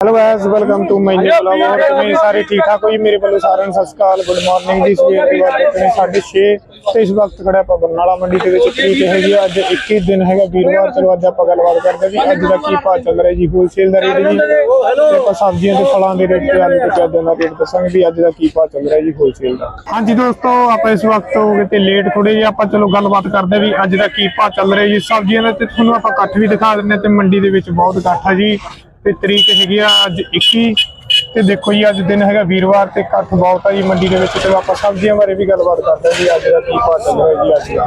Hello guys welcome to my new vlog ਹੋਰ ਸਾਰੇ ਠੀਕ ਠਾਕ ਹੋ ਜੀ? ਮੇਰੇ ਵੱਲੋਂ ਸਾਰਿਆਂ ਨੂੰ ਸਤਿ ਸ਼੍ਰੀ ਅਕਾਲ ਗੁੱਡ ਮਾਰਨਿੰਗ ਜੀ ਸਵੇਰ ਦੀ ਵਾਰ ਕਿਨੇ 6:30 ਤੇ ਇਸ ਵਕਤ ਖੜਾ ਆਪਾਂ ਬਰਨਾਲਾ ਮੰਡੀ ਦੇ ਵਿੱਚ ਤਰੀਕ ਹੈਗੀ ਆ ਅੱਜ 21 ਦਿਨ ਹੈਗਾ ਵੀਰਵਾਰ ਚਲੋ ਅੱਜ ਆਪਾਂ ਗੱਲਬਾਤ ਕਰਦੇ ਹਾਂ ਵੀ ਅੱਜ ਦਾ ਕੀ ਭਾਅ ਚੱਲ ਰਿਹਾ ਜੀ? ਹੋਲਸੇਲ ਦਾ ਰੇਟ ਜੀ? ਤੇ ਆਪਾਂ ਸਬਜ਼ੀਆਂ ਤੇ ਫਲਾਂ ਦੇ ਰੇਟ ਤੇ ਆਲੂ ਤੇ ਪਿਆਜ਼ਾਂ ਦਾ ਰੇਟ ਦੱਸਾਂਗੇ ਵੀ ਅੱਜ ਦਾ ਕੀ ਭਾਅ ਚੱਲ ਰਿਹਾ ਜੀ ਹੋਲਸੇਲ ਦਾ। ਹਾਂਜੀ ਦੋਸਤੋ ਆਪਾਂ ਇਸ ਵਕਤ ਹੋ ਗਏ ਤੇ ਲੇਟ ਥੋੜੇ ਜਿਹਾ ਆਪਾਂ ਚਲੋ ਗੱਲਬਾਤ ਕਰਦੇ ਹਾਂ ਵੀ ਅੱਜ ਦਾ ਕੀ ਭਾਅ ਚੱਲ ਰਿਹਾ ਜੀ। ਸਬਜ਼ੀਆਂ ਦਾ ਤੇ ਤੁਹਾਨੂੰ ਆਪਾਂ ਇਕੱਠ ਵੀ ਦਿਖਾ ਦਿੰਦੇ ਹਾਂ ਤੇ ਮੰਡੀ ਦੇ ਵਿੱਚ ਬਹੁਤ ਇਕੱਠ ਆ ਜੀ। ਤੇ ਤਰੀਕ ਹੈਗੀ ਆ ਅੱਜ 21 ਤੇ ਦੇਖੋ ਜੀ, ਅੱਜ ਦਿਨ ਹੈਗਾ ਵੀਰਵਾਰ ਤੇ ਇਕੱਠ ਬਹੁਤ ਆ ਜੀ ਮੰਡੀ ਦੇ ਵਿੱਚ ਤੇ ਆਪਾਂ ਸਬਜ਼ੀਆਂ ਬਾਰੇ ਵੀ ਗੱਲਬਾਤ ਕਰਦੇ ਹਾਂ ਜੀ, ਅੱਜ ਦਾ ਕੀ ਭਾਅ ਚੱਲ ਰਿਹਾ ਜੀ, ਅੱਜ ਦਾ।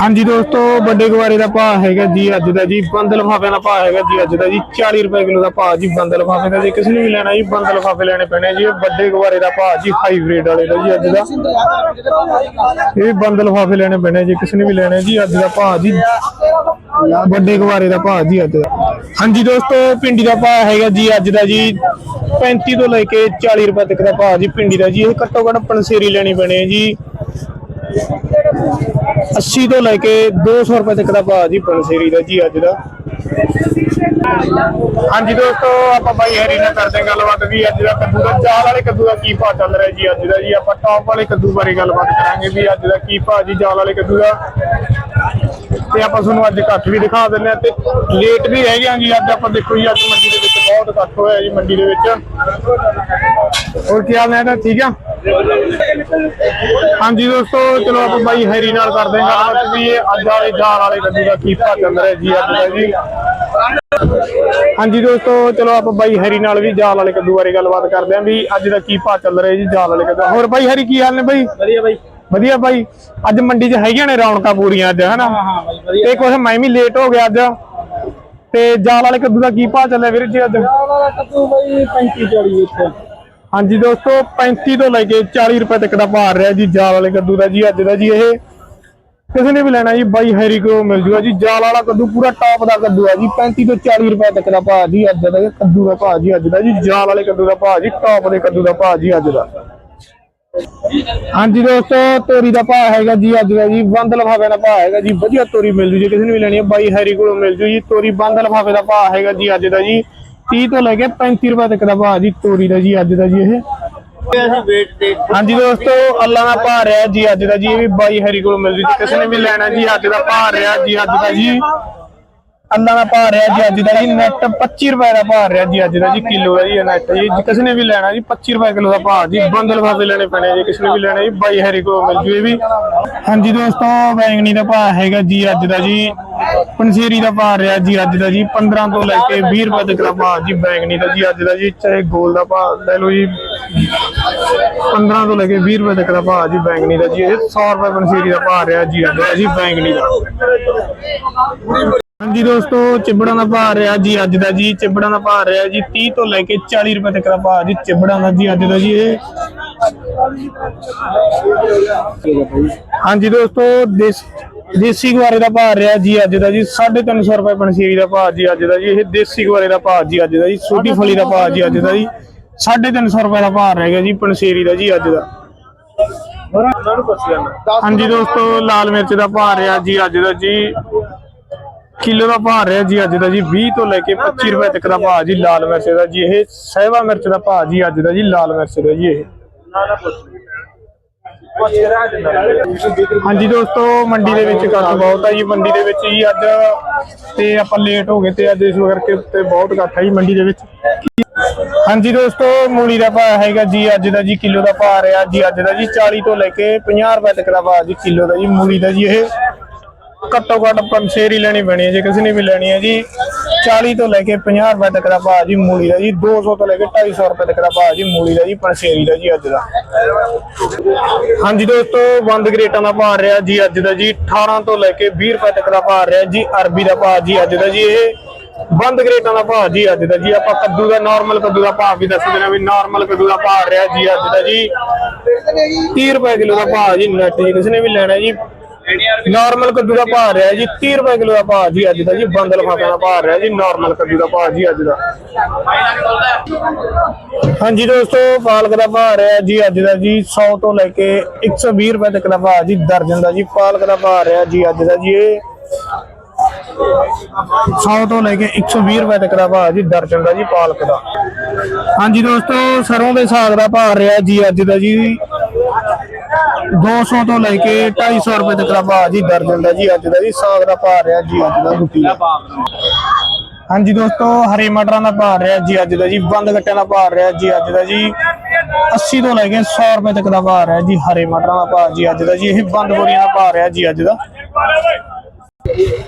ਹਾਂਜੀ ਦੋਸਤੋ, ਵੱਡੇ ਗਵਾਰੇ ਦਾ ਭਾਅ ਹੈਗਾ ਜੀ ਅੱਜ ਦਾ ਜੀ, ਬੰਦ ਲਫ਼ਾਫੇ ਦਾ ਭਾਅ ਹੈਗਾ ਜੀ ਅੱਜ ਦਾ ਜੀ 40 ਰੁਪਏ ਕਿਲੋ ਦਾ ਭਾਅ ਜੀ ਬੰਦ ਲਫਾਫੇ ਦਾ ਜੇ, ਕਿਸੇ ਨੇ ਵੀ ਲੈਣਾ ਜੀ, ਬੰਦ ਲਫਾਫੇ ਲੈਣੇ ਪੈਣੇ ਜੀ ਵੱਡੇ ਗਵਾਰੇ ਦਾ ਭਾਅ ਜੀ, ਹਾਈਬ੍ਰਿਡ ਵਾਲੇ ਦਾ ਜੀ ਅੱਜ ਦਾ। ਇਹ ਬੰਦ ਲਫਾਫੇ ਲੈਣੇ ਪੈਣੇ ਜੀ, ਕਿਸੇ ਨੇ ਵੀ ਲੈਣੇ ਜੀ, ਅੱਜ ਦਾ ਭਾਅ ਜੀ ਵੱਡੇ ਗਵਾਰੇ ਦਾ ਭਾਅ ਜੀ ਅੱਜ ਦਾ। ਹਾਂਜੀ ਦੋਸਤੋ, ਪਿੰਡੀ ਦਾ ਭਾਅ ਹੈਗਾ ਜੀ ਅੱਜ ਦਾ ਜੀ 35 ਤੋਂ ਲੈ ਕੇ 40 ਰੁਪਏ ਤੱਕ ਦਾ ਭਾਅ ਜੀ ਪਿੰਡੀ ਦਾ ਜੀ। ਇਹ ਘੱਟੋ ਘੱਟ ਪਨਸੇਰੀ ਲੈਣੀ ਪੈਣੀ ਹੈ ਜੀ। 80 ਤੋਂ ਲੈ ਕੇ 200 ਰੁਪਏ ਤੱਕ ਦਾ ਭਾਅ ਜੀ ਪਨਸੇਰੀ ਦਾ ਜੀ ਅੱਜ ਦਾ। ਹਾਂਜੀ ਦੋਸਤੋ, ਆਪਾਂ ਬਾਈ ਹਰੀ ਨਾਲ ਕਰਦੇ ਹਾਂ ਗੱਲਬਾਤ ਵੀ। ਅੱਜ ਦਾ ਕੱਦੂ ਦਾ ਚਾਲ ਵਾਲੇ ਕੱਦੂ ਦਾ ਕੀ ਭਾਅ ਚੱਲ ਰਿਹਾ ਜੀ ਅੱਜ ਦਾ ਜੀ? ਆਪਾਂ ਟੌਪ ਵਾਲੇ ਕੱਦੂ ਬਾਰੇ ਗੱਲਬਾਤ ਕਰਾਂਗੇ ਵੀ ਅੱਜ ਦਾ ਕੀ ਭਾਅ ਜੀ, ਜਾਲ ਵਾਲੇ ਕੱਦੂ ਦਾ। ਤੇ ਆਪਾਂ ਤੁਹਾਨੂੰ ਅੱਜ ਇਕੱਠ ਵੀ ਦਿਖਾ ਦਿੰਦੇ ਆ ਤੇ ਲੇਟ ਵੀ ਰਹਿ ਗਿਆ ਜੀ ਅੱਜ ਆਪਾਂ ਦੇਖੋ ਜੀ, ਅੱਜ ਮੰਡੀ ਦੇ ਵਿੱਚ ਬਹੁਤ ਇਕੱਠ ਹੋਇਆ ਜੀ ਮੰਡੀ ਦੇ ਵਿੱਚ। ਹੋਰ ਕੀ ਹਾਲ ਹੈ ਤਾਂ ਠੀਕ ਆ? ਹਾਂਜੀ ਦੋਸਤੋ, ਚਲੋ ਆਪਾਂ ਬਾਈ ਹੈਰੀ ਨਾਲ ਕਰਦੇ ਹਾਂ ਗੱਲਬਾਤ ਵੀ, ਇਹ ਅੱਜ ਵਾਲੇ ਜਾਲ ਵਾਲੇ ਕੱਦੂ ਦਾ ਕੀ ਭਾਅ ਚੱਲ ਰਿਹਾ ਜੀ ਅੱਜ ਦਾ ਜੀ। ਹਾਂਜੀ ਦੋਸਤੋ, ਚਲੋ ਆਪਾਂ ਬਾਈ ਹਰੀ ਨਾਲ ਵੀ ਜਾਲ ਵਾਲੇ ਕੱਦੂ ਬਾਰੇ ਗੱਲਬਾਤ ਕਰਦੇ ਆਂ ਵੀ ਅੱਜ ਦਾ ਕੀ ਭਾਅ ਚੱਲ ਰਿਹਾ ਜੀ ਜਾਲ ਵਾਲੇ ਕੱਦੂ। ਹੋਰ ਬਾਈ, ਹਰੀ ਕੀ ਹਾਲ ਨੇ ਬਾਈ? ਵਧੀਆ ਬਾਈ। ਵਧੀਆ ਬਾਈ। ਅੱਜ ਮੰਡੀ 'ਚ ਹੈਗੀਆਂ ਨੇ ਰੌਣਕਾਂ ਪੂਰੀਆਂ ਅੱਜ ਹਨਾ? ਹਾਂ ਬਾਈ ਵਧੀਆ। ਤੇ ਕੁਛ ਮੈਂ ਵੀ ਲੇਟ ਹੋ ਗਿਆ ਅੱਜ। ਤੇ ਜਾਲ ਵਾਲੇ ਕੱਦੂ ਦਾ ਕੀ ਭਾਅ ਚੱਲਿਆ ਵੀਰ ਜੀ ਅੱਜ? ਵਾਲਾ ਕੱਦੂ ਬਾਈ 35 40 ਇੱਥੇ ਹਾਂਜੀ ਦੋਸਤੋ 35 ਤੋਂ ਲੈ ਕੇ 40 ਰੁਪਏ ਤੱਕ ਦਾ ਭਾਅ ਰਿਹਾ ਜੀ ਜਾਲ ਵਾਲੇ ਕੱਦੂ ਦਾ ਜੀ ਅੱਜ ਦਾ ਜੀ ਇਹ। ਕਿਸੇ ਨੇ ਵੀ ਲੈਣਾ ਜੀ ਬਾਈ ਹੈਰੀ ਕੋ ਮਿਲ ਜੂਗਾ ਜੀ। ਜਾਲ ਵਾਲਾ ਕੱਦੂ ਪੂਰਾ ਟਾਪ ਦਾ ਕੱਦੂ ਆ ਜੀ 35 ਤੋਂ 40 ਰੁਪਏ ਤੱਕ ਦਾ ਭਾਅ ਜੀ ਅੱਜ ਦਾ ਕੱਦੂ ਦਾ ਭਾਅ ਜੀ ਅੱਜ ਦਾ ਜੀ। ਜਾਲ ਵਾਲੇ ਕੱਦੂ ਦਾ ਭਾਅ ਜੀ ਟਾਪ ਦੇ ਕੱਦੂ ਦਾ ਭਾਅ ਜੀ ਅੱਜ ਦਾ। ਹਾਂਜੀ ਦੋਸਤੋ, ਤੋਰੀ ਦਾ ਭਾਅ ਹੈਗਾ ਜੀ ਅੱਜ ਦਾ ਜੀ, ਬੰਦ ਲਫਾਫੇ ਦਾ ਭਾਅ ਹੈਗਾ ਜੀ। ਵਧੀਆ ਤੋਰੀ ਮਿਲ ਜੂ ਜੀ, ਕਿਸੇ ਨੂੰ ਵੀ ਲੈਣੀ ਹੈ ਬਾਈ ਹੈਰੀ ਕੋਲੋਂ ਮਿਲ ਜੂ ਜੀ। ਤੋਰੀ ਬੰਦ ਲਫਾਫੇ ਦਾ ਭਾਅ ਹੈਗਾ ਜੀ ਅੱਜ ਦਾ ਜੀ। 30 ਤੋਂ ਲੈ ਕੇ 35 ਰੁਪਏ ਤੱਕ ਦਾ ਭਾਅ ਜੀ, ਤੋਰੀ ਦਾ ਜੀ ਅੱਜ ਦਾ ਜੀ ਇਹ। ਹਾਂਜੀ ਦੋਸਤੋ, ਅੱਲਾ ਦਾ ਭਾਅ ਰਿਹਾ ਜੀ ਅੱਜ ਦਾ ਜੀ, ਇਹ ਵੀ ਬਾਈ ਹਰੀ ਕੋਲ ਮਿਲ ਜੂ ਜੀ। ਕਿਸੇ ਨੇ ਵੀ ਲੈਣਾ ਜੀ, ਅੱਜ ਦਾ ਭਾਅ ਰਿਹਾ ਜੀ ਅੱਜ ਦਾ ਜੀ। ਅੰਨਾ ਦਾ ਭਾਅ ਰਿਹਾ ਜੀ ਅੱਜ ਦਾ ਜੀ ਨੈਟ 25 ਰੁਪਏ ਦਾ ਭਾਅ ਰਿਹਾ ਜੀ ਅੱਜ ਦਾ ਜੀ, ਕਿਲੋ ਹੈ ਜੀ ਨੈਟ ਜੀ। ਕਿਸੇ ਨੇ ਵੀ ਲੈਣਾ ਜੀ 25 ਰੁਪਏ ਕਿਲੋ ਦਾ ਭਾਅ ਜੀ ਬੰਦਲ ਫਾਫੇ ਲੈਣੇ ਪੈਣੇ ਜੀ, ਕਿਸੇ ਨੇ ਵੀ ਲੈਣਾ ਜੀ, ਬਾਈ ਹਰੀ ਕੋਲ ਮਿਲ ਜੂ ਇਹ ਵੀ। ਹਾਂਜੀ ਦੋਸਤੋ, ਬੈਂਗਣੀ ਦਾ ਭਾਅ ਹੈਗਾ ਜੀ ਅੱਜ ਦਾ ਜੀ ਪੰਸੇਰੀ ਦਾ ਭਾਅ ਰਿਹਾ ਜੀ ਅੱਜ ਦਾ ਜੀ 15 ਤੋਂ ਲੈ ਕੇ 20 ਰੁਪਏ ਤੱਕ ਦਾ ਭਾਅ ਜੀ ਬੈਂਗਣੀ ਦਾ ਜੀ ਅੱਜ ਦਾ ਜੀ, ਚਾਹੇ ਗੋਲ ਦਾ ਭਾਅ ਲੈ ਲਓ ਜੀ 15 ਤੋਂ ਲੈ ਕੇ 20 ਰੁਪਏ ਤੱਕ ਦਾ ਭਾਅ ਜੀ ਬੈਂਗਣੀ ਦਾ ਜੀ, ਇਹ 100 ਰੁਪਏ ਪੰਸੇਰੀ ਦਾ ਭਾਅ ਰਿਹਾ ਜੀ ਅੱਜ ਦਾ ਜੀ ਬੈਂਗਣੀ ਦਾ। ਹਾਂਜੀ ਦੋਸਤੋ ਚਿਬੜਾਂ ਦਾ ਭਾਅ ਰਿਹਾ ਜੀ ਅੱਜ ਦਾ ਜੀ ਚਿਬੜਾਂ ਦਾ ਭਾਅ ਰਿਹਾ ਜੀ 30 ਤੋਂ ਲੈ ਕੇ 40 ਰੁਪਏ ਤੱਕ ਦਾ ਭਾਅ ਜੀ ਚਿਬੜਾਂ ਦਾ ਜੀ ਅੱਜ ਦਾ ਜੀ ਇਹ ਹਾਂਜੀ ਦੋਸਤੋ ਦੇਸ ਦੇਸੀ ਗਵਾਰੇ ਦਾ ਭਾਅ ਰਿਹਾ ਜੀ ਅੱਜ ਦਾ ਜੀ 350 ਰੁਪਏ ਪੰਛੀਰੀ ਦਾ ਭਾਅ ਜੀ ਅੱਜ ਦਾ ਜੀ ਇਹ ਦੇਸੀ ਗਵਾਰੇ ਦਾ ਭਾਅ ਜੀ ਅੱਜ ਦਾ ਜੀ ਛੋਟੀ ਫਲੀ ਦਾ ਭਾਅ ਜੀ ਅੱਜ ਦਾ ਜੀ 350 ਰੁਪਏ ਦਾ ਭਾਅ ਰਹਿ ਗਿਆ ਜੀ ਪੰਛੀਰੀ ਦਾ ਜੀ ਅੱਜ ਦਾ ਹਾਂਜੀ ਦੋਸਤੋ ਲਾਲ ਮਿਰਚ ਦਾ ਭਾਅ ਰਿਹਾ ਜੀ ਅੱਜ ਦਾ ਜੀ ਕਿਲੋ ਦਾ ਭਾਅ ਰਿਹਾ ਜੀ ਅੱਜ ਦਾ ਜੀ 20 ਤੋਂ ਲੈ ਕੇ 25 ਰੁਪਏ ਤੱਕ ਦਾ ਭਾਅ ਜੀ ਲਾਲ ਮਿਰਚ ਦਾ ਜੀ ਇਹ ਸਹਿਵਾ ਮਿਰਚ ਦਾ ਭਾਅ ਜੀ ਅੱਜ ਦਾ ਜੀ ਲਾਲ ਮਿਰਚ ਦਾ ਜੀ ਇਹ। ਹਾਂਜੀ ਦੋਸਤੋ ਮੰਡੀ ਦੇ ਵਿੱਚ ਇਕੱਠ ਬਹੁਤ ਆ ਜੀ ਮੰਡੀ ਦੇ ਵਿੱਚ ਜੀ ਅੱਜ ਤੇ ਆਪਾਂ ਲੇਟ ਹੋ ਗਏ ਤੇ ਅੱਜ ਇਸ ਕਰਕੇ ਤੇ ਬਹੁਤ ਇਕੱਠ ਆ ਜੀ ਮੰਡੀ ਦੇ ਵਿੱਚ। ਹਾਂਜੀ ਦੋਸਤੋ ਮੂਲੀ ਦਾ ਭਾਅ ਹੈਗਾ ਜੀ ਅੱਜ ਦਾ ਜੀ ਕਿਲੋ ਦਾ ਭਾਅ ਰਿਹਾ ਜੀ ਅੱਜ ਦਾ ਜੀ 40 ਤੋਂ ਲੈ ਕੇ 50 ਰੁਪਏ ਤੱਕ ਦਾ ਭਾਅ ਜੀ ਕਿਲੋ ਦਾ ਜੀ ਮੂਲੀ ਦਾ ਜੀ ਇਹ। ਘੱਟੋ ਘੱਟ ਪੰਸੇਰੀ ਲੈਣੀ ਪੈਣੀ ਹੈ, ਜੇ ਕਿਸੇ ਨੇ ਵੀ ਲੈਣੀ ਹੈ ਜੀ। 40 ਤੋਂ ਲੈ ਕੇ 50 ਰੁਪਏ ਤੱਕ ਦਾ ਭਾਅ ਜੀ ਮੂਲੀ ਦਾ ਜੀ 200 ਤੋਂ ਲੈ ਕੇ 250 ਰੁਪਏ ਤੱਕ ਦਾ ਭਾਅ ਜੀ ਮੂਲੀ ਦਾ ਜੀ ਪੰਸੇਰੀ ਦਾ ਜੀ ਅੱਜ ਦਾ। ਹਾਂਜੀ ਦੋਸਤੋ ਬੰਦ ਗਰੇਟਾਂ ਦਾ ਭਾਅ ਰਿਹਾ ਜੀ ਅੱਜ ਦਾ ਜੀ 18 ਤੋਂ ਲੈ ਕੇ 20 ਰੁਪਏ ਤੱਕ ਦਾ ਭਾਅ ਰਿਹਾ ਜੀ, ਅਰਬੀ ਦਾ ਭਾਅ ਜੀ ਅੱਜ ਦਾ ਜੀ ਇਹ। ਬੰਦ ਗ੍ਰੇਟਾਂ ਦਾ ਭਾਅ ਜੀ ਅੱਜ ਦਾ ਜੀ, ਆਪਾਂ ਕੱਦੂ ਦਾ ਨਾਰਮਲ ਕੱਦੂ ਦਾ ਭਾਅ ਵੀ ਦੱਸ ਦੇਣਾ ਵੀ ਨਾਰਮਲ ਕੱਦੂ ਦਾ ਭਾਅ ਰਿਹਾ ਜੀ ਅੱਜ ਦਾ ਜੀ। 30 ਰੁਪਏ ਕਿਲੋ ਦਾ ਭਾਅ ਜੀ ਨੱਟ ਜੀ, ਕਿਸੇ ਨੇ ਵੀ ਲੈਣਾ ਜੀ ਨਾਰਮਲ ਕੱਦੂ ਦਾ ਭਾਅ ਰਿਹਾ ਜੀ 30 ਰੁਪਏ ਕਿਲੋ ਦਾ ਭਾਅ ਜੀ ਅੱਜ ਦਾ ਜੀ ਬੰਦ ਲਫਾਫਿਆਂ ਦਾ ਭਾਅ ਰਿਹਾ ਜੀ, ਨਾਰਮਲ ਕੱਦੂ ਦਾ ਭਾਅ ਜੀ ਅੱਜ ਦਾ। ਹਾਂਜੀ ਦੋਸਤੋ, ਪਾਲਕ ਦਾ ਭਾਅ ਰਿਹਾ ਜੀ ਅੱਜ ਦਾ ਜੀ 100 ਤੋਂ ਲੈ ਕੇ 120 ਰੁਪਏ ਤੱਕ ਦਾ ਭਾਅ ਜੀ, ਦਰਜਨ ਦਾ ਜੀ, ਪਾਲਕ ਦਾ ਭਾਅ ਰਿਹਾ ਜੀ ਅੱਜ ਦਾ ਜੀ ਇਹ। 100 ਤੋਂ ਲੈ ਕੇ 120 ਰੁਪਏ ਤੱਕ ਦਾ ਭਾਅ ਜੀ, ਦਰਜਨ ਦਾ ਜੀ, ਪਾਲਕ ਦਾ। ਹਾਂਜੀ ਦੋਸਤੋ ਸਰੋਂ ਦੇ ਸਾਗ ਦਾ ਭਾਅ ਰਿਹਾ ਜੀ ਅੱਜ ਦਾ ਜੀ 200 ਤੋਂ ਲੈ ਕੇ 250 ਰੁਪਏ ਤੱਕ ਦਾ ਭਾਅ ਜੀ ਦਰਜਨ ਦਾ ਜੀ ਅੱਜ ਦਾ ਜੀ ਸਾਗ ਦਾ ਭਾਅ ਰਿਹਾ ਜੀ ਅੱਜ ਦਾ ਗੁੱਟੀ ਹਾਂਜੀ ਦੋਸਤੋ ਹਰੇ ਮਟਰਾਂ ਦਾ ਭਾਅ ਰਿਹਾ ਜੀ ਅੱਜ ਦਾ ਜੀ ਬੰਦ ਗੱਟਿਆਂ ਦਾ ਭਾਅ ਰਿਹਾ ਜੀ ਅੱਜ ਦਾ ਜੀ 80 ਤੋਂ ਲੈ ਕੇ 100 ਰੁਪਏ ਤੱਕ ਦਾ ਭਾਅ ਰਿਹਾ ਜੀ ਹਰੇ ਮਟਰਾਂ ਦਾ ਭਾਅ ਜੀ ਅੱਜ ਦਾ ਜੀ ਇਹ ਬੰਦ ਬੋਰੀਆਂ ਦਾ ਭਾਅ ਰਿਹਾ ਜੀ ਅੱਜ ਦਾ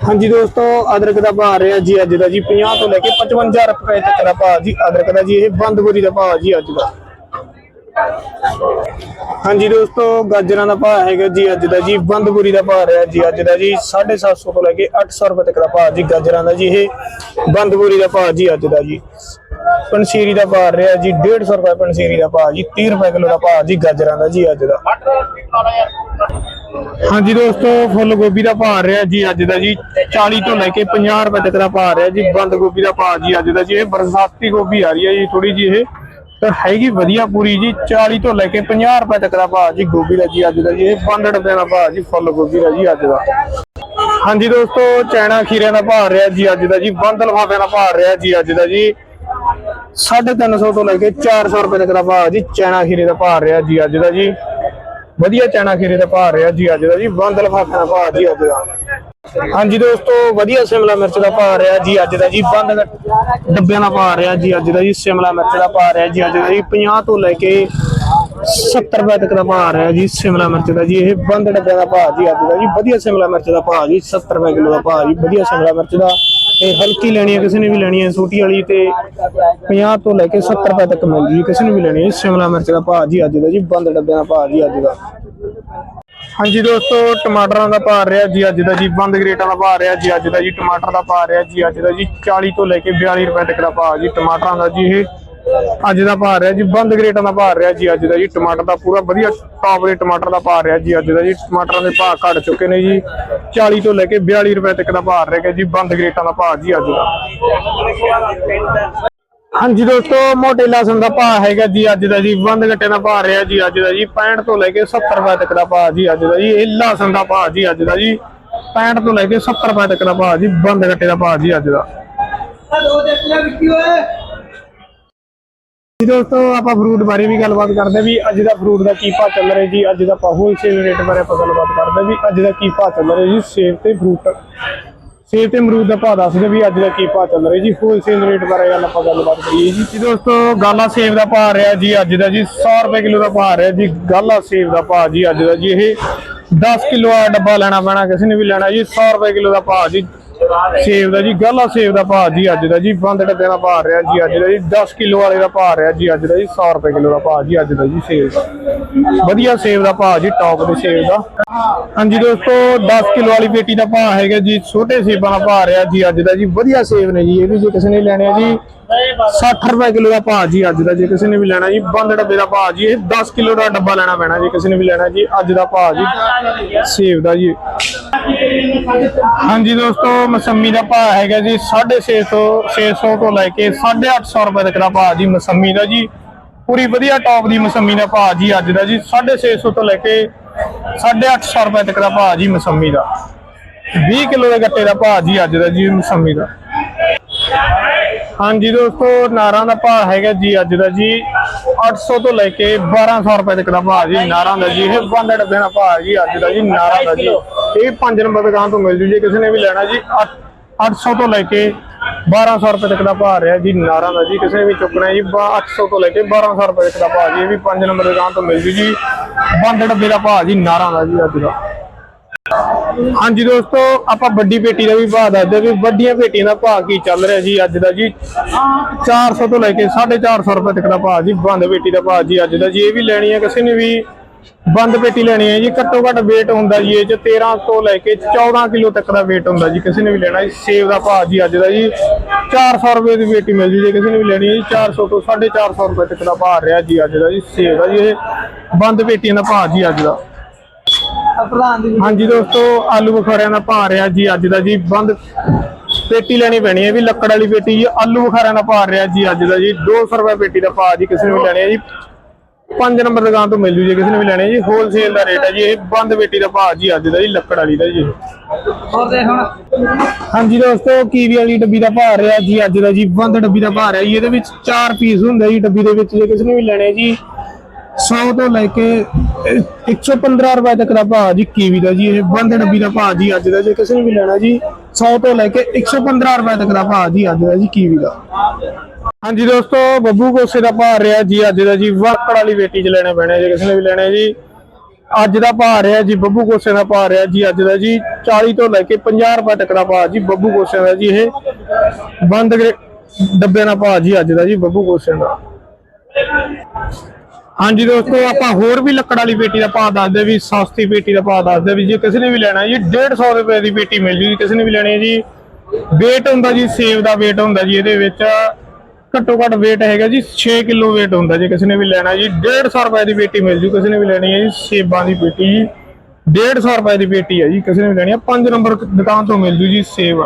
ਹਾਂਜੀ ਦੋਸਤੋ ਅਦਰਕ ਦਾ ਭਾਅ ਰਿਹਾ ਜੀ ਅੱਜ ਦਾ ਜੀ 50 ਤੋਂ ਲੈ ਕੇ 55 ਰੁਪਏ ਤੱਕ ਦਾ ਭਾਅ ਜੀ ਅਦਰਕ ਦਾ ਜੀ ਇਹ ਬੰਦ ਬੋਰੀ ਦਾ ਭਾਅ ਜੀ ਅੱਜ ਦਾ ਹਾਂਜੀ ਦੋਸਤੋ ਗਾਜਰਾਂ ਦਾ ਭਾਅ ਹੈਗਾ ਜੀ ਅੱਜ ਦਾ ਜੀ ਬੰਦ ਦਾ ਭਾਅ ਰਿਹਾ ਜੀ ਅੱਜ ਦਾ ਜੀ 750 ਤੋਂ ਲੈ ਕੇ 800 ਰੁਪਏ ਤੱਕ ਦਾ ਭਾਅ ਜੀ ਗਾਜਰਾਂ ਦਾ ਜੀ ਇਹ ਬੰਦ ਦਾ ਭਾਅ ਜੀ ਅੱਜ ਦਾ ਜੀ ਪਨਸੀਰੀ ਦਾ ਭਾਅ ਰਿਹਾ ਜੀ 150 ਰੁਪਏ ਪਨਸੀਰੀ ਦਾ ਭਾਅ ਜੀ 30 ਰੁਪਏ ਕਿਲੋ ਦਾ ਭਾਅ ਜੀ ਗਾਜਰਾਂ ਦਾ ਜੀ ਅੱਜ ਦਾ ਹਾਂਜੀ ਦੋਸਤੋ ਫੁੱਲ ਗੋਭੀ ਦਾ ਭਾਅ ਰਿਹਾ ਜੀ ਅੱਜ ਦਾ ਜੀ 40 ਤੋਂ ਲੈ ਕੇ 50 ਰੁਪਏ ਤੱਕ ਦਾ ਭਾਅ ਰਿਹਾ ਜੀ ਬੰਦ ਗੋਭੀ ਦਾ ਭਾਅ ਜੀ ਅੱਜ ਦਾ ਜੀ ਇਹ ਬਰਸਾਤੀ ਗੋਭੀ ਆ ਰਹੀ ਹੈ ਜੀ ਥੋੜੀ ਜੀ ਇਹ ਤਾਂ ਹੈਗੀ ਵਧੀਆ ਪੂਰੀ ਜੀ 40 ਤੋਂ ਲੈ ਕੇ 50 ਰੁਪਏ ਤੱਕ ਦਾ ਭਾਅ ਜੀ ਗੋਭੀ ਦਾ ਜੀ ਅੱਜ ਦਾ ਜੀ, ਇਹ ਬੰਦ ਰੁਪਏ ਦਾ ਭਾਅ ਜੀ, ਫੁੱਲ ਗੋਭੀ ਦਾ ਜੀ ਅੱਜ ਦਾ। ਹਾਂਜੀ ਦੋਸਤੋ ਚੈਨਾ ਖੀਰਿਆਂ ਦਾ ਭਾਅ ਰਿਹਾ ਜੀ ਅੱਜ ਦਾ ਜੀ, ਬੰਦ ਲਫਾਫਿਆਂ ਦਾ ਭਾਅ ਰਿਹਾ ਜੀ ਅੱਜ ਦਾ ਜੀ। 350 ਤੋਂ ਲੈ ਕੇ 400 ਰੁਪਏ ਤੱਕ ਦਾ ਭਾਅ ਜੀ ਚੈਨਾ ਖੀਰੇ ਦਾ ਭਾਅ ਰਿਹਾ ਜੀ ਅੱਜ ਦਾ ਜੀ। ਵਧੀਆ ਚੈਨਾ ਖੀਰੇ ਦਾ ਭਾਅ ਰਿਹਾ ਜੀ ਅੱਜ ਦਾ ਜੀ, ਬੰਦ ਲਫਾਫਿਆਂ ਦਾ ਭਾਅ ਜੀ ਅੱਜ ਦਾ। ਹਾਂਜੀ ਦੋਸਤੋ, ਵਧੀਆ ਸ਼ਿਮਲਾ ਮਿਰਚ ਦਾ ਭਾਅ ਰਿਹਾ ਜੀ ਅੱਜ ਦਾ ਜੀ, ਬੰਦ ਡੱਬਿਆਂ ਦਾ ਭਾਅ ਰਿਹਾ ਜੀ ਅੱਜ ਦਾ ਜੀ, ਸ਼ਿਮਲਾ ਮਿਰਚ ਦਾ ਭਾਅ ਰਿਹਾ ਜੀ ਅੱਜ ਦਾ ਜੀ 50 ਤੋਂ ਲੈ ਕੇ 70 ਰੁਪਏ ਤੱਕ ਦਾ ਭਾਅ ਰਿਹਾ ਜੀ ਸ਼ਿਮਲਾ ਮਿਰਚ ਦਾ ਜੀ, ਇਹ ਬੰਦ ਡੱਬਿਆਂ ਦਾ ਭਾਅ ਜੀ ਅੱਜ ਦਾ ਜੀ, ਵਧੀਆ ਸ਼ਿਮਲਾ ਮਿਰਚ ਦਾ ਭਾਅ ਜੀ 70 ਰੁਪਏ ਕਿਲੋ ਦਾ ਭਾਅ ਜੀ, ਵਧੀਆ ਸ਼ਿਮਲਾ ਮਿਰਚ ਦਾ। ਤੇ ਹਲਕੀ ਲੈਣੀ ਹੈ, ਕਿਸੇ ਨੇ ਵੀ ਲੈਣੀ ਹੈ ਛੋਟੀ ਵਾਲੀ ਤੇ 50 ਤੋਂ ਲੈ ਕੇ 70 ਰੁਪਏ ਤੱਕ ਮਿਲ ਜੀ ਕਿਸੇ ਨੇ ਵੀ ਲੈਣੀ ਹੈ, ਸ਼ਿਮਲਾ ਮਿਰਚ ਦਾ ਭਾਅ ਜੀ ਅੱਜ ਦਾ ਜੀ, ਬੰਦ ਡੱਬਿਆਂ ਦਾ ਭਾਅ ਜੀ ਅੱਜ ਦਾ। ਹਾਂਜੀ ਦੋਸਤੋ, ਟਮਾਟਰਾਂ ਦਾ ਭਾਅ ਰਿਹਾ ਜੀ ਅੱਜ ਦਾ ਜੀ, ਬੰਦ ਗਰੇਟਾਂ ਦਾ ਭਾਅ ਰਿਹਾ ਜੀ, ਅੱਜ ਦਾ ਜੀ ਟਮਾਟਰ ਦਾ ਭਾਅ ਰਿਹਾ ਜੀ, ਅੱਜ ਦਾ ਜੀ 40 ਤੋਂ ਲੈ ਕੇ 42 ਰੁਪਏ ਤੱਕ ਦਾ ਭਾਅ ਜੀ, ਟਮਾਟਰਾਂ ਦਾ ਜੀ ਇਹ ਅੱਜ ਦਾ ਭਾਅ ਰਿਹਾ ਜੀ, ਬੰਦ ਗਰੇਟਾਂ ਦਾ ਭਾਅ ਰਿਹਾ ਜੀ, ਅੱਜ ਦਾ ਜੀ ਟਮਾਟਰ ਦਾ ਪੂਰਾ ਵਧੀਆ ਟੌਪ ਦੇ ਟਮਾਟਰ ਦਾ ਭਾਅ ਰਿਹਾ ਜੀ, ਅੱਜ ਦਾ ਜੀ ਟਮਾਟਰਾਂ ਦੇ ਭਾਅ ਘਟ ਚੁੱਕੇ ਨੇ ਜੀ 40 ਤੋਂ ਲੈ ਕੇ 42 ਰੁਪਏ ਤੱਕ ਦਾ ਭਾਅ ਰਿਹਾ ਜੀ, ਬੰਦ ਗਰੇਟਾਂ ਦਾ ਭਾਅ ਜੀ ਅੱਜ ਦਾ। ਹਾਂਜੀ ਦੋਸਤੋ ਮੋਟੇ ਲਸਣ ਦਾ ਭਾਅ ਹੈਗਾ ਜੀ ਅੱਜ ਦਾ ਜੀ ਬੰਦ ਗੱਟੇ ਦਾ ਭਾਅ ਰਿਹਾ ਜੀ ਅੱਜ ਦਾ ਜੀ 65 ਤੋਂ ਲੈ ਕੇ 70 ਰੁਪਏ ਤੱਕ ਦਾ ਭਾਅ ਜੀ ਅੱਜ ਦਾ ਜੀ ਇਹ ਲਸਣ ਦਾ ਭਾਅ ਜੀ ਅੱਜ ਦਾ ਜੀ 65 ਤੋਂ ਲੈ ਕੇ 70 ਰੁਪਏ ਤੱਕ ਦਾ ਭਾਅ ਜੀ ਬੰਦ ਗੱਟੇ ਦਾ ਭਾਅ ਜੀ ਅੱਜ ਦਾ। ਜੀ ਦੋਸਤੋ ਆਪਾਂ ਫਰੂਟ ਬਾਰੇ ਵੀ ਗੱਲਬਾਤ ਕਰਦੇ ਵੀ ਅੱਜ ਦਾ ਫਰੂਟ ਦਾ ਕੀ ਭਾਅ ਚੱਲ ਰਿਹਾ ਜੀ ਅੱਜ ਦਾ ਆਪਾਂ ਹੋਲਸੇਲ ਰੇਟ ਬਾਰੇ ਆਪਾਂ ਗੱਲਬਾਤ ਕਰਦੇ ਵੀ ਅੱਜ ਦਾ ਕੀ ਭਾਅ ਚੱਲ ਰਿਹਾ ਜੀ ਸੇਬ ਤੇ ਫਰੂਟ ਸੇਬ ਤੇ ਅਮਰੂਦ ਦਾ ਭਾਅ ਦੱਸਦੇ ਵੀ ਅੱਜ ਦਾ ਕੀ ਭਾਅ ਚੱਲ ਰਿਹਾ ਜੀ ਹੋਲਸੇਲ ਰੇਟ ਬਾਰੇ ਗੱਲ ਆਪਾਂ ਗੱਲਬਾਤ ਕਰੀਏ ਜੀ। ਜੀ ਦੋਸਤੋ, ਗਾਲਾ ਸੇਬ ਦਾ ਭਾਅ ਰਿਹਾ ਜੀ ਅੱਜ ਦਾ ਜੀ 100 ਰੁਪਏ ਕਿਲੋ ਦਾ ਭਾਅ ਰਿਹਾ ਜੀ, ਗਾਲਾ ਸੇਬ ਦਾ ਭਾਅ ਜੀ ਅੱਜ ਦਾ ਜੀ, ਇਹ 10 ਕਿਲੋ ਦਾ ਡੱਬਾ ਲੈਣਾ ਪੈਣਾ, ਕਿਸੇ ਨੇ ਵੀ ਲੈਣਾ ਜੀ 100 ਰੁਪਏ ਕਿਲੋ ਦਾ ਭਾਅ ਜੀ। ਸੇਬ ਦਾ ਜੀ, ਗਾਲਾ ਸੇਬ ਦਾ ਭਾਅ ਜੀ ਅੱਜ ਦਾ ਜੀ ਬੰਦ ਡੱਬੇ ਦਾ ਭਾਅ ਰਿਹਾ ਜੀ ਅੱਜ ਦਾ ਜੀ 10 ਕਿਲੋ ਵਾਲੇ ਦਾ ਭਾਅ ਰਿਹਾ ਜੀ ਅੱਜ ਦਾ ਜੀ 100 ਰੁਪਏ ਕਿਲੋ ਦਾ ਭਾਅ ਜੀ ਅੱਜ ਦਾ ਜੀ ਸੇਬ। ਦਾ ਵਧੀਆ ਸੇਬ ਦਾ ਭਾਅ ਜੀ ਟੌਪ ਦੇ ਸੇਬ ਦਾ। ਹਾਂਜੀ ਦੋਸਤੋ 10 ਕਿਲੋ ਵਾਲੀ ਪੇਟੀ ਦਾ ਭਾਅ ਹੈਗਾ ਜੀ, ਛੋਟੇ ਸੇਬਾਂ ਦਾ ਭਾਅ ਰਿਹਾ ਜੀ ਅੱਜ ਦਾ ਜੀ, ਵਧੀਆ ਸੇਬ ਨੇ ਜੀ, ਇਹ ਵੀ ਜੇ ਕਿਸੇ ਨੇ ਲੈਣੇ ਆ ਜੀ 60 ਰੁਪਏ ਕਿਲੋ ਦਾ ਭਾਅ ਜੀ ਅੱਜ ਦਾ, ਜੇ ਕਿਸੇ ਨੇ ਵੀ ਲੈਣਾ ਜੀ, ਬੰਦ ਡੱਬੇ ਦਾ ਭਾਅ ਜੀ, ਇਹ 10 ਕਿਲੋ ਦਾ ਡੱਬਾ ਲੈਣਾ ਪੈਣਾ ਜੀ, ਕਿਸੇ ਨੇ ਵੀ ਲੈਣਾ ਜੀ, ਅੱਜ ਦਾ ਭਾਅ ਜੀ। ਸੇਬ ਦਾ ਜੀ। ਹਾਂਜੀ ਦੋਸਤੋ, ਮਸੰਮੀ ਦਾ ਭਾਅ ਹੈਗਾ ਜੀ 650 600 ਤੋਂ ਲੈ ਕੇ 850 ਰੁਪਏ ਤੱਕ ਦਾ ਭਾਅ ਜੀ ਮਸੰਮੀ ਦਾ ਜੀ। ਪੂਰੀ ਵਧੀਆ ਟੌਪ ਦੀ ਮਸੰਮੀ ਦਾ ਭਾਅ ਜੀ ਅੱਜ ਦਾ ਜੀ 650 ਤੋਂ ਲੈ ਕੇ 850 ਰੁਪਏ ਤੱਕ ਦਾ ਭਾਅ ਜੀ ਮਸੰਮੀ ਦਾ। 20 ਕਿਲੋ ਦੇ ਗੱਟੇ ਦਾ ਭਾਅ ਜੀ ਅੱਜ ਦਾ ਜੀ ਮਸੰਮੀ ਦਾ। ਹਾਂਜੀ ਦੋਸਤੋ, ਨਾਰਾਂ ਦਾ ਭਾਅ ਹੈਗਾ ਜੀ ਅੱਜ ਦਾ ਜੀ 800 ਤੋਂ ਲੈ ਕੇ 1200 ਰੁਪਏ ਤੱਕ ਦਾ ਭਾਅ ਜੀ, ਨਾਰਾਂ ਦਾ ਜੀ, ਇਹ ਬੰਦ ਡੱਬੇ ਦਾ ਭਾਅ ਜੀ ਅੱਜ ਦਾ ਜੀ, ਨਾਰਾਂ ਦਾ ਜੀ। ਇਹ 5 ਨੰਬਰ ਦੁਕਾਨ ਤੋਂ ਮਿਲ ਜੂ ਜੀ, ਕਿਸੇ ਨੇ ਵੀ ਲੈਣਾ ਜੀ 800 ਤੋਂ ਲੈ ਕੇ 1200 ਰੁਪਏ ਤੱਕ ਦਾ ਭਾਅ ਰਿਹਾ ਜੀ, ਨਾਰਾਂ ਦਾ ਜੀ, ਕਿਸੇ ਨੇ ਵੀ ਚੁੱਕਣਾ ਜੀ, ਬਾ- 800 ਤੋਂ ਲੈ ਕੇ 1200 ਰੁਪਏ ਤੱਕ ਦਾ ਭਾਅ ਜੀ, ਇਹ ਵੀ 5 ਨੰਬਰ ਦੁਕਾਨ ਤੋਂ ਮਿਲ ਜੂ ਜੀ। ਬੰਦ ਡੱਬੇ ਦਾ ਭਾਅ ਜੀ, ਨਾਰਾਂ ਦਾ ਜੀ ਅੱਜ ਦਾ। ਹਾਂਜੀ ਦੋਸਤੋ, ਆਪਾਂ ਵੱਡੀ ਪੇਟੀ ਦਾ ਵੀ ਭਾਅ ਦੱਸਦੇ ਵੀ ਵੱਡੀਆਂ ਪੇਟੀਆਂ ਦਾ ਭਾਅ ਕੀ ਚੱਲ ਰਿਹਾ ਜੀ ਅੱਜ ਦਾ ਜੀ। 400 ਤੋਂ ਲੈ ਕੇ 450 ਰੁਪਏ ਤੱਕ ਦਾ ਭਾਅ ਜੀ, ਬੰਦ ਪੇਟੀ ਦਾ ਭਾਅ ਜੀ ਅੱਜ ਦਾ ਜੀ। ਇਹ ਵੀ ਲੈਣੀ ਹੈ ਕਿਸੇ ਨੇ ਵੀ ਬੰਦ ਪੇਟੀ ਲੈਣੀ ਹੈ ਜੀ, ਘੱਟੋ ਘੱਟ weight ਹੁੰਦਾ ਜੀ ਇਹ ਚ 13 ਤੋਂ ਲੈ ਕੇ 14 ਕਿਲੋ ਤੱਕ ਦਾ weight ਹੁੰਦਾ ਜੀ, ਕਿਸੇ ਨੇ ਵੀ ਲੈਣਾ ਜੀ। ਸੇਬ ਦਾ ਭਾਅ ਜੀ ਅੱਜ ਦਾ ਜੀ 400 ਰੁਪਏ ਦੀ ਪੇਟੀ ਮਿਲ ਜੂ ਜੇ ਕਿਸੇ ਨੇ ਵੀ ਲੈਣੀ ਹੈ ਜੀ 400 ਤੋਂ 450 ਰੁਪਏ ਤੱਕ ਦਾ ਭਾਅ ਰਿਹਾ ਜੀ ਅੱਜ ਦਾ ਜੀ, ਸੇਬ ਦਾ ਜੀ ਇਹ ਬੰਦ ਪੇਟੀਆਂ ਦਾ ਭਾਅ ਜੀ ਅੱਜ ਦਾ। ਹਾਂਜੀ ਦੋਸਤੋ ਆਲੂ ਬੁਖਾਰਿਆਂ ਦਾ ਭਾਅ ਰਿਹਾ ਜੀ ਅੱਜ ਦਾ ਜੀ ਬੰਦ। ਪੇਟੀ ਲੈਣੀ ਪੈਣੀ ਹੈ ਵੀ ਲੱਕੜ ਵਾਲੀ ਪੇਟੀ ਜੀ ਆਲੂ ਬੁਖਾਰਿਆਂ ਦਾ ਭਾਅ ਰਿਹਾ ਜੀ ਅੱਜ ਦਾ ਜੀ। 200 ਰੁਪਏ ਪੇਟੀ ਦਾ ਭਾਅ ਜੀ ਕਿਸੇ ਨੂੰ ਲੈਣੀ ਹੈ ਜੀ। 5 ਨੰਬਰ ਦੁਕਾਨ ਤੋਂ ਮਿਲ ਜੂ ਜੇ ਕਿਸੇ ਨੇ ਵੀ ਲੈਣੇ ਜੀ। ਹੋਲਸੇਲ ਦਾ ਰੇਟ ਹੈ ਜੀ ਇਹ ਬੰਦ ਬੇਟੀ ਦਾ ਭਾਅ ਜੀ ਅੱਜ ਦਾ ਜੀ ਲੱਕੜ ਵਾਲੀ ਦਾ ਜੀ ਹੋਰ ਦੇ ਹੁਣ। ਹਾਂਜੀ ਦੋਸਤੋ ਕੀਵੀ ਵਾਲੀ ਡੱਬੀ ਦਾ ਭਾਅ ਰਿਹਾ ਜੀ ਅੱਜ ਦਾ ਜੀ ਬੰਦ ਡੱਬੀ ਦਾ ਭਾਅ ਰਿਹਾ ਜੀ। ਇਹਦੇ ਵਿੱਚ 4 ਪੀਸ ਹੁੰਦੇ ਜੀ ਡੱਬੀ ਦੇ ਵਿੱਚ ਜੇ ਕਿਸੇ ਨੇ ਵੀ ਲੈਣੇ ਜੀ 100 ਤੋਂ ਲੈ ਕੇ ਅਹ, 115 ਰੁਪਏ ਤੱਕ ਦਾ ਭਾਅ ਜੀ ਕੀਵੀ ਦਾ ਜੀ ਇਹ ਬੰਦ ਡੱਬੀ ਦਾ ਭਾਅ ਜੀ ਅੱਜ ਦਾ ਜੇ ਕਿਸੇ ਨੇ ਵੀ ਲੈਣਾ ਜੀ 100 ਤੋਂ ਲੈ ਕੇ 115 ਰੁਪਏ ਤੱਕ ਦਾ ਭਾਅ ਜੀ ਅੱਜ ਦਾ ਜੀ ਕੀਵੀ ਦਾ। ਹਾਂਜੀ ਦੋਸਤੋ ਬੱਬੂ ਕੋਸੇ ਦਾ ਭਾਅ ਰਿਹਾ ਜੀ ਅੱਜ ਦਾ ਜੀ ਵਾਕੜ ਵਾਲੀ ਬੇਟੀ ਚ ਲੈਣੇ ਪੈਣੇ ਜੇ ਕਿਸੇ ਨੇ ਵੀ ਲੈਣਾ ਜੀ। ਅੱਜ ਦਾ ਭਾਅ ਰਿਹਾ ਜੀ ਬੱਬੂ ਕੋਸੇ ਦਾ ਭਾਅ ਰਿਹਾ ਜੀ ਅੱਜ ਦਾ ਜੀ 40 ਤੋਂ ਲੈ ਕੇ 50 ਰੁਪਏ ਤੱਕ ਦਾ ਭਾਅ ਜੀ ਬੱਬੂ ਕੋਸੇ ਦਾ ਜੀ ਇਹ ਬੰਦ ਗਰੇ- ਡੱਬਿਆਂ ਦਾ ਭਾਅ ਜੀ ਅੱਜ ਦਾ ਜੀ ਬੱਬੂ ਕੋਸੇ ਦਾ। ਹਾਂਜੀ ਦੋਸਤੋ, ਆਪਾਂ ਹੋਰ ਵੀ ਲੱਕੜ ਵਾਲੀ ਪੇਟੀ ਦਾ ਭਾਅ ਦੱਸਦੇ ਵੀ, ਸਸਤੀ ਪੇਟੀ ਦਾ ਭਾਅ ਦੱਸਦੇ ਵੀ ਜੇ, ਕਿਸੇ ਨੇ ਵੀ ਲੈਣਾ ਜੀ 150 ਰੁਪਏ ਦੀ ਪੇਟੀ ਮਿਲ ਜੂਗੀ, ਕਿਸੇ ਨੇ ਵੀ ਲੈਣੀ ਜੀ। weight ਹੁੰਦਾ ਜੀ, ਸੇਬ ਦਾ weight ਹੁੰਦਾ ਜੀ, ਇਹਦੇ ਵਿੱਚ ਘੱਟੋ ਘੱਟ weight ਹੈਗਾ ਜੀ 6 ਕਿਲੋ weight ਹੁੰਦਾ ਜੀ, ਕਿਸੇ ਨੇ ਵੀ ਲੈਣਾ ਜੀ 150 ਰੁਪਏ ਦੀ ਪੇਟੀ ਮਿਲ ਜੂ, ਕਿਸੇ ਨੇ ਵੀ ਲੈਣੀ ਹੈ ਜੀ, ਸੇਬਾਂ ਦੀ ਪੇਟੀ ਜੀ। 150 ਰੁਪਏ ਦੀ ਪੇਟੀ ਹੈ ਜੀ, ਕਿਸੇ ਨੇ ਵੀ ਲੈਣੀ ਹੈ 5 ਨੰਬਰ ਦੁਕਾਨ ਤੋਂ ਮਿਲ ਜੂ ਜੀ ਸੇਬ।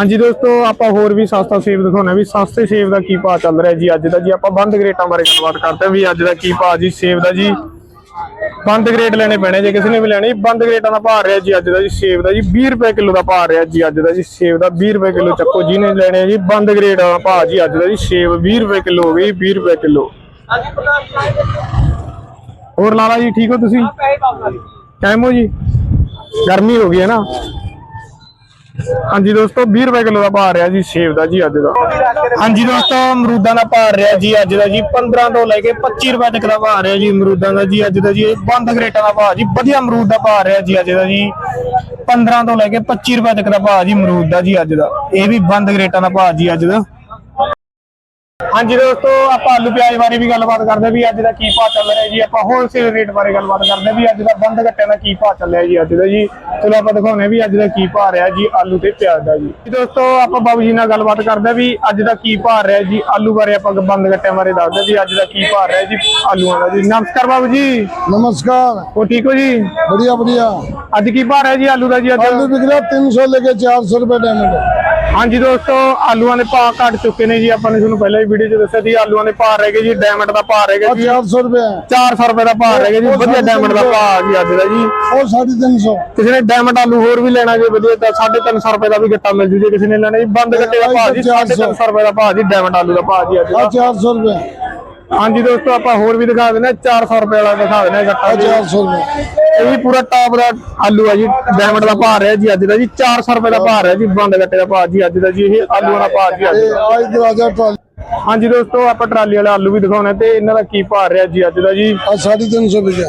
ਹਾਂਜੀ ਦੋਸਤੋ ਆਪਾਂ ਹੋਰ ਵੀ ਸਸਤਾ ਸੇਬ ਦਿਖਾਉਣਾ ਵੀ ਸਸਤੇ ਸੇਬ ਦਾ ਕੀ ਭਾਅ ਚੱਲ ਰਿਹਾ ਜੀ ਅੱਜ ਦਾ ਜੀ? ਆਪਾਂ ਬੰਦ ਗ੍ਰੇਟਾਂ ਬਾਰੇ ਗੱਲਬਾਤ ਕਰਦੇ ਹਾਂ ਵੀ ਅੱਜ ਦਾ ਕੀ ਭਾਅ ਜੀ ਸੇਬ ਦਾ ਜੀ? ਬੰਦ ਗ੍ਰੇਟ ਲੈਣੇ ਪੈਣੇ ਜੇ ਕਿਸੇ ਨੇ ਵੀ ਲੈਣੇ ਬੰਦ ਗ੍ਰੇਟਾਂ ਦਾ ਭਾਅ ਰਿਹਾ ਜੀ ਅੱਜ ਦਾ ਜੀ ਸੇਬ ਦਾ ਜੀ 20 ਰੁਪਏ ਕਿਲੋ ਦਾ ਭਾਅ ਰਿਹਾ ਜੀ ਅੱਜ ਦਾ ਜੀ ਸੇਬ ਦਾ 20 ਰੁਪਏ ਕਿਲੋ ਚੱਕੋ ਜਿਹਨੇ ਲੈਣੇ ਜੀ ਬੰਦ ਗ੍ਰੇਟ ਦਾ ਭਾਅ ਜੀ ਅੱਜ ਦਾ ਜੀ ਸੇਬ 20 ਰੁਪਏ ਕਿਲੋ ਹੋ ਗਈ 20 ਰੁਪਏ ਕਿਲੋ। ਹੋਰ ਲਾਲਾ ਜੀ ਠੀਕ ਹੋ ਤੁਸੀਂ? ਟਾਈਮ ਹੋ ਜੀ? ਗਰਮੀ ਹੋ ਗਈ ਹੈ ਨਾ? ਹਾਂਜੀ ਦੋਸਤੋ 20 ਰੁਪਏ ਕਿਲੋ ਦਾ ਭਾਅ ਰਿਹਾ ਜੀ, ਸੇਬ ਦਾ ਜੀ ਅੱਜ ਦਾ। ਹਾਂਜੀ ਦੋਸਤੋ, ਅਮਰੂਦਾਂ ਦਾ ਭਾਅ ਰਿਹਾ ਜੀ ਅੱਜ ਦਾ ਜੀ 15 ਤੋਂ ਲੈ ਕੇ 25 ਰੁਪਏ ਤੱਕ ਦਾ ਭਾਅ ਰਿਹਾ ਜੀ ਅਮਰੂਦਾਂ ਦਾ ਜੀ, ਅੱਜ ਦਾ ਜੀ, ਇਹ ਬੰਦ ਗ੍ਰੇਟਾਂ ਦਾ ਭਾਅ ਜੀ, ਵਧੀਆ ਅਮਰੂਦ ਦਾ ਭਾਅ ਰਿਹਾ ਜੀ ਅੱਜ ਦਾ ਜੀ 15 ਤੋਂ ਲੈ ਕੇ 25 ਰੁਪਏ ਤੱਕ ਦਾ ਭਾਅ ਜੀ ਅਮਰੂਦ ਦਾ ਜੀ ਅੱਜ ਦਾ। ਇਹ ਵੀ ਬੰਦ ਗ੍ਰੇਟਾਂ ਦਾ ਭਾਅ ਜੀ ਅੱਜ ਦਾ। ਹਾਂਜੀ ਦੋਸਤੋ ਆਪਾਂ ਆਲੂ ਪਿਆਜ਼ ਬਾਰੇ ਵੀ ਗੱਲਬਾਤ ਕਰਦੇ ਵੀ ਅੱਜ ਦਾ ਕੀ ਭਾਅ ਚੱਲ ਰਿਹਾ ਜੀ। ਆਪਾਂ ਹੋਲਸੇਲ ਰੇਟ ਬਾਰੇ ਗੱਲਬਾਤ ਕਰਦੇ ਵੀ ਅੱਜ ਦਾ ਬੰਦ ਘੱਟੇ ਦਾ ਕੀ ਭਾਅ ਚੱਲਿਆ ਜੀ ਅੱਜ ਦਾ ਜੀ। ਚਲੋ ਆਪਾਂ ਦਿਖਾਉਣੇ ਵੀ ਅੱਜ ਦਾ ਕੀ ਭਾਅ ਰਿਹਾ ਜੀ ਆਲੂ ਤੇ ਪਿਆਜ਼ ਦਾ ਜੀ। ਦੋਸਤੋ ਆਪਾਂ ਬਾਬੂ ਜੀ ਨਾਲ ਗੱਲਬਾਤ ਕਰਦੇ ਵੀ ਅੱਜ ਦਾ ਕੀ ਭਾਅ ਰਿਹਾ ਜੀ। ਆਲੂ ਬਾਰੇ ਆਪਾਂ ਬੰਦ ਘੱਟਿਆਂ ਬਾਰੇ ਦੱਸਦੇ ਵੀ ਅੱਜ ਦਾ ਕੀ ਭਾਅ ਰਿਹਾ ਜੀ ਆਲੂਆਂ ਦਾ ਜੀ। ਨਮਸਕਾਰ ਬਾਬੂ ਜੀ। ਨਮਸਕਾਰ। ਹੋ ਠੀਕ ਹੋ ਜੀ? ਵਧੀਆ ਵਧੀਆ। ਅੱਜ ਕੀ ਭਾਅ ਰਿਹਾ ਜੀ ਆਲੂ ਦਾ ਜੀ ਆਲੂ ਵਿਕ ਰਿਹਾ 300 ਲੈ ਕੇ 400 ਰੁਪਏ ਡਾਇਮੰਡ ਹਾਂਜੀ ਦੋਸਤੋ ਆਲੂਆਂ ਦੇ ਭਾਅ ਘਟ ਚੁੱਕੇ ਨੇ ਜੀ। ਆਪਾਂ ਨੇ ਤੁਹਾਨੂੰ ਪਹਿਲਾਂ ਹੀ ਵੀਡੀਓ 'ਚ ਦੱਸਿਆ ਸੀ ਆਲੂਆਂ ਦੇ ਭਾਅ ਰਹਿ ਜੀ। ਡਾਇਮੰਡ ਦਾ ਭਾਅ ਰਹਿ ਜੀ। 400 ਰੁਪਏ। 400 ਰੁਪਏ ਦਾ ਭਾਅ ਰਹਿ ਗਿਆ ਜੀ। ਵਧੀਆ ਡਾਇਮੰਡ ਦਾ ਭਾਅ ਆ ਗਿਆ ਅੱਜ ਦਾ ਜੀ। ਉਹ 350 ਕਿਸੇ ਨੇ ਡਾਇਮੰਡ ਆਲੂ ਹੋਰ ਵੀ ਲੈਣਾ ਜੇ ਵਧੀਆ ਤਾਂ 350 ਰੁਪਏ ਦਾ ਵੀ ਗੱਟਾ ਮਿਲ ਜੂ ਜੇ ਕਿਸੇ ਨੇ ਲੈਣਾ ਜੀ। ਬੰਦ ਗੱਟੇ ਦਾ ਭਾਅ ਜੀ 350 ਰੁਪਏ ਦਾ ਭਾਅ ਜੀ ਡਾਇਮੰਡ ਆਲੂ ਦਾ ਭਾਅ ਜੀ ਅੱਜ ਦਾ। 400 ਰੁਪਏ। ਹਾਂਜੀ ਦੋਸਤੋ ਆਪਾਂ ਹੋਰ ਵੀ ਦਿਖਾ ਦਿੰਦੇ ਆ 400 ਰੁਪਏ ਵਾਲਾ ਦਿਖਾ ਦਿੰਦੇ ਆ ਗੱਟਾ 400 ਰੁਪਏ। ਇਹ ਵੀ ਪੂਰਾ ਟਾਪ ਦਾ ਆਲੂ ਆ ਜੀ ਡਾਇਮੰਡ ਦਾ ਭਾਅ ਰਿਹਾ ਜੀ ਅੱਜ ਦਾ ਜੀ 400 ਰੁਪਏ ਦਾ ਭਾਅ ਰਿਹਾ ਜੀ ਬੰਦ ਗੱਟੇ ਦਾ ਭਾਅ ਜੀ ਅੱਜ ਦਾ ਜੀ ਇਹ ਆਲੂਆਂ ਦਾ ਭਾਅ ਜੀ ਅੱਜ ਦਾ। ਆਈ ਦਰਵਾਜ਼ਾ ਟਰਾਲੀ। ਹਾਂਜੀ ਦੋਸਤੋ ਆਪਾਂ ਟਰਾਲੀ ਵਾਲੇ ਆਲੂ ਵੀ ਦਿਖਾਉਣੇ ਤੇ ਇਹਨਾਂ ਦਾ ਕੀ ਭਾਅ ਰਿਹਾ ਜੀ ਅੱਜ ਦਾ ਜੀ। ਆ 350 ਰੁਪਏ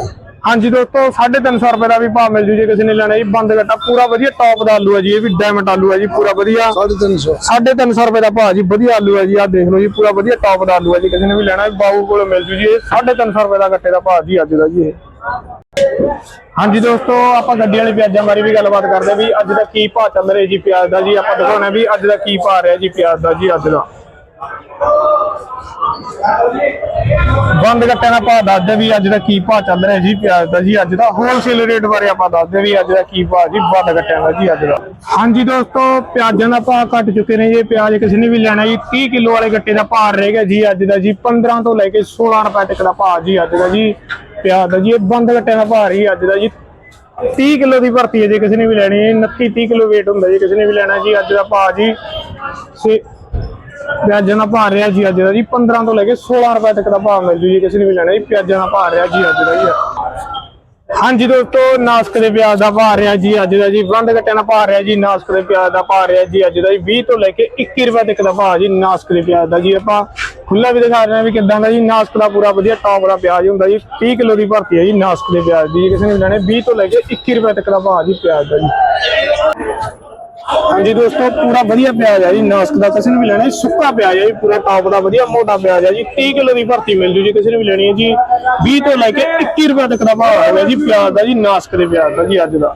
ਹਾਂਜੀ ਦੋਸਤੋ 350 ਰੁਪਏ ਦਾ ਵੀ ਭਾਅ ਮਿਲ ਜੂ ਜੇ ਕਿਸੇ ਨੇ ਲੈਣਾ ਜੀ ਬੰਦ ਗੱਟਾ ਪੂਰਾ ਵਧੀਆ ਟੌਪ ਦਾ ਆਲੂ ਹੈ ਜੀ ਇਹ ਵੀ ਡਾਇਮੰਡ ਆਲੂ ਹੈ ਜੀ ਪੂਰਾ ਵਧੀਆ। 350 350 ਰੁਪਏ ਦਾ ਭਾਅ ਜੀ ਵਧੀਆ ਆਲੂ ਹੈ ਜੀ ਆ ਦੇਖ ਲਓ ਜੀ ਪੂਰਾ ਵਧੀਆ ਟੌਪ ਦਾ ਆਲੂ ਹੈ ਜੀ ਕਿਸੇ ਨੇ ਵੀ ਲੈਣਾ ਬਾਊ ਕੋਲ ਮਿਲ ਜੂ ਜੀ ਇਹ 350 ਰੁਪਏ ਦਾ ਗੱਟੇ ਦਾ ਭਾਅ ਜੀ ਅੱਜ ਦਾ ਜੀ ਇਹ। ਹਾਂਜੀ ਦੋਸਤੋ, ਆਪਾਂ ਗੱਡੀ ਵਾਲੇ ਪਿਆਜ਼ਾਂ ਬਾਰੇ ਵੀ ਗੱਲਬਾਤ ਕਰਦੇ ਹਾਂ ਵੀ ਅੱਜ ਦਾ ਕੀ ਭਾਅ ਚੱਲ ਰਿਹਾ ਜੀ ਪਿਆਜ਼ ਦਾ ਜੀ। ਆਪਾਂ ਦਿਖਾਉਣਾ ਵੀ ਅੱਜ ਦਾ ਕੀ ਭਾਅ ਰਿਹਾ ਜੀ ਪਿਆਜ਼ ਦਾ ਜੀ ਅੱਜ ਦਾ। ਬੰਦ ਗੱਟਿਆਂ ਦਾ ਭਾਅ ਦੱਸਦੇ ਵੀ ਅੱਜ ਦਾ ਕੀ ਭਾਅ ਚੱਲ ਰਿਹਾ ਜੀ ਪਿਆਜ਼ ਦਾ ਜੀ ਅੱਜ ਦਾ। ਹੋਲਸੇਲ ਰੇਟ ਬਾਰੇ ਆਪਾਂ ਦੱਸਦੇ ਵੀ ਅੱਜ ਦਾ ਕੀ ਭਾਅ ਜੀ ਬੰਦ ਗੱਟਿਆਂ ਦਾ ਜੀ ਅੱਜ ਦਾ। ਹਾਂਜੀ ਦੋਸਤੋ, ਪਿਆਜ਼ਾਂ ਦਾ ਭਾਅ ਘਟ ਚੁੱਕੇ ਨੇ ਜੀ। ਪਿਆਜ਼ ਕਿਸੇ ਨੇ ਵੀ ਲੈਣਾ ਜੀ 30 ਕਿਲੋ ਵਾਲੇ ਗੱਟੇ ਦਾ ਭਾਅ ਰਹੇਗਾ ਜੀ ਅੱਜ ਦਾ ਜੀ। 15 ਤੋਂ ਲੈ ਕੇ 16 ਰੁਪਏ ਤੱਕ ਦਾ ਭਾਅ ਜੀ ਅੱਜ ਦਾ ਜੀ। ਪਿਆਜ਼ ਦਾ ਜੀ, ਇਹ ਬੰਦ ਗੱਟਿਆਂ ਦਾ ਭਾਅ ਰਹੀ ਅੱਜ ਦਾ ਜੀ। 30 ਕਿਲੋ ਦੀ ਭਰਤੀ ਹੈ ਜੇ, ਕਿਸੇ ਨੇ ਵੀ ਲੈਣੀ ਹੈ। 29 30 ਕਿਲੋ weight ਹੁੰਦਾ ਜੀ, ਕਿਸੇ ਨੇ ਵੀ ਲੈਣਾ ਜੀ। ਅੱਜ ਦਾ ਭਾਅ ਜੀ ਸੇ ਪਿਆਜ਼ਾਂ ਦਾ ਭਾਅ ਰਿਹਾ ਜੀ ਅੱਜ ਦਾ ਜੀ 15 ਤੋਂ ਲੈ ਕੇ 16 ਰੁਪਏ ਤੱਕ ਦਾ ਭਾਅ ਮਿਲ ਜੂ ਜੀ ਕਿਸੇ ਨੇ ਵੀ ਲੈਣਾ ਜੀ। ਪਿਆਜ਼ਾਂ ਦਾ ਭਾਅ ਰਿਹਾ ਜੀ ਅੱਜ ਦਾ ਜੀ। ਹਾਂਜੀ ਦੋਸਤੋ, ਨਾਸਕ ਦੇ ਪਿਆਜ਼ ਦਾ ਭਾਅ ਰਿਹਾ ਜੀ ਅੱਜ ਦਾ ਜੀ। ਬੰਦ ਗੱਟਿਆਂ ਦਾ ਭਾਅ ਰਿਹਾ ਜੀ, ਨਾਸਕ ਦੇ ਪਿਆਜ਼ ਦਾ ਭਾਅ ਰਿਹਾ ਜੀ ਅੱਜ ਦਾ ਜੀ। 20 ਤੋਂ ਲੈ ਕੇ 21 ਰੁਪਏ ਤੱਕ ਦਾ ਭਾਅ ਜੀ, ਨਾਸਕ ਦੇ ਪਿਆਜ਼ ਦਾ ਜੀ ਆਪਾਂ। ਖੁੱਲਾ ਵੀ ਦਿਖਾ ਰਹੇ ਹਾਂ ਵੀ ਕਿੱਦਾਂ ਦਾ ਜੀ, ਨਾਸਕ ਦਾ ਪੂਰਾ ਵਧੀਆ ਟੌਪ ਦਾ ਪਿਆਜ਼ ਹੁੰਦਾ ਜੀ 30 ਕਿਲੋ ਦੀ ਭਰਤੀ ਹੈ ਜੀ, ਨਾਸਕ ਦੇ ਪਿਆਜ਼ ਦੀ ਕਿਸੇ ਨੇ ਲੈਣੇ 20 ਤੋਂ ਲੈ ਕੇ 21 ਰੁਪਏ ਤੱਕ ਦਾ ਭਾਅ ਜੀ ਪਿਆਜ਼ ਦਾ ਜੀ। ਹਾਂਜੀ ਦੋਸਤੋ, ਪੂਰਾ ਵਧੀਆ ਪਿਆਜ਼ ਹੈ ਜੀ, ਨਾਸਕ ਦਾ, ਕਿਸੇ ਨੇ ਵੀ ਲੈਣਾ, ਸੁੱਕਾ ਪਿਆਜ਼ ਹੈ ਜੀ, ਪੂਰਾ ਟੌਪ ਦਾ ਵਧੀਆ, ਮੋਟਾ ਪਿਆਜ਼ ਹੈ ਜੀ 30 ਕਿਲੋ ਦੀ ਭਰਤੀ ਮਿਲ ਜੂ ਜੀ, ਕਿਸੇ ਨੇ ਵੀ ਲੈਣੀ ਹੈ ਜੀ 20 ਤੋਂ ਲੈ ਕੇ 21 ਰੁਪਏ ਤੱਕ ਦਾ ਭਾਅ ਹੋਵੇਗਾ ਜੀ, ਪਿਆਜ਼ ਦਾ ਜੀ, ਨਾਸਕ ਦੇ ਪਿਆਜ਼ ਦਾ ਜੀ, ਅੱਜ ਦਾ।